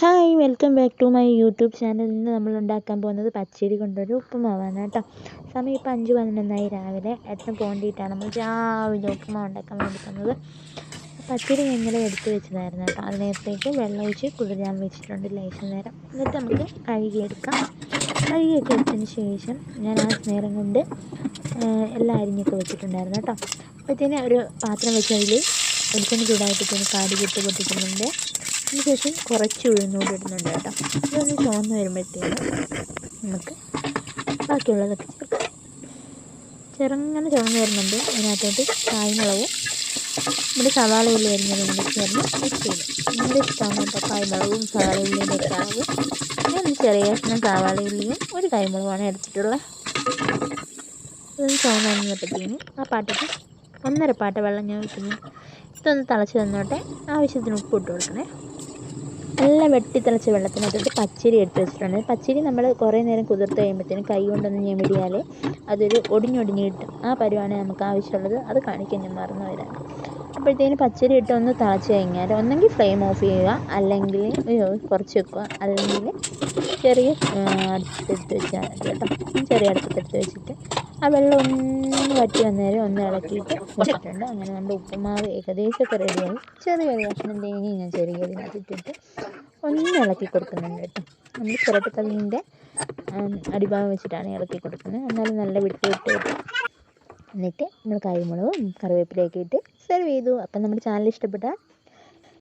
Hi welcome back to my YouTube channel ഇന്ന് നമ്മൾ ഉണ്ടാക്കാൻ പോകുന്നത് പച്ചരി കൊണ്ടൊരു ഉപ്പുമാവാണ് കേട്ടോ. സമയം ഇപ്പോൾ അഞ്ച് പതിനൊന്നായി. രാവിലെ ഏട്ടന് പോണ്ടിയിട്ടാണ് നമ്മൾ രാവിലെ ഉപ്പുമാവ് ഉണ്ടാക്കാൻ വേണ്ടി പച്ചരി ഇന്നലെ എടുത്ത് വെച്ചതായിരുന്നു കേട്ടോ. അതിനകത്തേക്ക് വെള്ളം ഒഴിച്ച് കുതിരാൻ വെച്ചിട്ടുണ്ട് ലേശം നേരം. എന്നിട്ട് നമുക്ക് കഴുകിയെടുക്കാം കഴുകിയൊക്കെ എടുത്തതിന് ശേഷം ഞാൻ ആ നേരം കൊണ്ട് എല്ലാം അരിഞ്ഞൊക്കെ വെച്ചിട്ടുണ്ടായിരുന്നു കേട്ടോ. അപ്പോഴത്തേന് ഒരു പാത്രം വെച്ച് അതിൽ വെളിച്ചെണ്ണ ചൂടായിട്ട് കാടി കിട്ട് പൊട്ടിക്കുന്നുണ്ട്. അതിനുശേഷം കുറച്ച് ഉഴുന്നൂടി ഇടുന്നുണ്ട് കേട്ടോ. ഇതൊന്ന് ചുവന്ന് വരുമ്പോഴത്തേനും നമുക്ക് ബാക്കിയുള്ളതൊക്കെ ചേർക്കാം. ചെറുങ്ങനെ ചുവന്ന് വരുന്നുണ്ട്. അതിനകത്തോട്ട് കായ്മുളകും നമ്മുടെ സവാള ഉള്ളി അരിഞ്ഞതും കൂടി ചേർന്ന് മിക്സ് ചെയ്യും നമ്മുടെ ഇഷ്ടമാണ് കേട്ടോ കായ്മുളകും സവാള ഉള്ളിയും അളവ്. ഞാൻ ചെറിയ കഷ്ണം സവാള ഉള്ളിയും ഒരു കായ്മുളകുമാണ് എടുത്തിട്ടുള്ളത്. ഇതൊന്ന് ചുവന്ന് വന്നപ്പോഴത്തേനും ആ പാട്ടയ്ക്ക് ഒന്നര പാട്ട വെള്ളം ഞാൻ വെച്ചിരുന്നു ഇതൊന്ന് തിളച്ച് തന്നോട്ടെ ആവശ്യത്തിന് ഉപ്പ് ഇട്ട് കൊടുക്കണേ. നല്ല വെട്ടിത്തിളച്ച വെള്ളത്തിനകത്തോട്ട് പച്ചരി എടുത്ത് വെച്ചിട്ടുണ്ട്. പച്ചരി നമ്മൾ കുറേ നേരം കുതിർത്ത് കഴിയുമ്പോഴത്തേനും കൈ കൊണ്ടൊന്ന് ഞെമിടിയാൽ അതൊരു ഒടിഞ്ഞൊടിഞ്ഞിട്ട് ആ പരുവാണ് നമുക്ക് ആവശ്യമുള്ളത്. അത് കാണിക്കാൻ ഞാൻ മറന്നു വരാം അപ്പോഴത്തേന് പച്ചരി ഇട്ട് ഒന്ന് തിളച്ച് കഴിഞ്ഞാൽ ഒന്നെങ്കിൽ ഫ്ലെയിം ഓഫ് ചെയ്യുക അല്ലെങ്കിൽ കുറച്ച് വെക്കുക. അല്ലെങ്കിൽ ചെറിയ അടുപ്പത്തെടുത്ത് വെച്ചാൽ മതി കേട്ടോ. ചെറിയ അടുപ്പത്തെടുത്ത് വെച്ചിട്ട് ആ വെള്ളം ഒന്ന് വറ്റി വന്നേരം ഒന്ന് ഇളക്കിയിട്ട് വെച്ചിട്ടുണ്ട്. അങ്ങനെ നമ്മുടെ ഉപ്പുമാവ് ഏകദേശമൊക്കെ റെഡിയായി ചെറിയൊരു കഷ്ണം തേങ്ങ ഞാൻ ചെറിയ ഇതിനകത്തിട്ടിട്ട് ഒന്ന് ഇളക്കി കൊടുക്കുന്നുണ്ട് കേട്ടോ. നമ്മൾ ചിരട്ടത്തവിന്റെ അടിഭാഗം വെച്ചിട്ടാണ് ഇളക്കി കൊടുക്കുന്നത്. എന്നാലും നല്ല വിട്ട് വിട്ട് വിട്ട് എന്നിട്ട് നമ്മൾ കൈമുളകും കറിവേപ്പിലയൊക്കെ ഇട്ട് സെർവ് ചെയ്തു. അപ്പം നമ്മുടെ ചാനൽ ഇഷ്ടപ്പെട്ടാൽ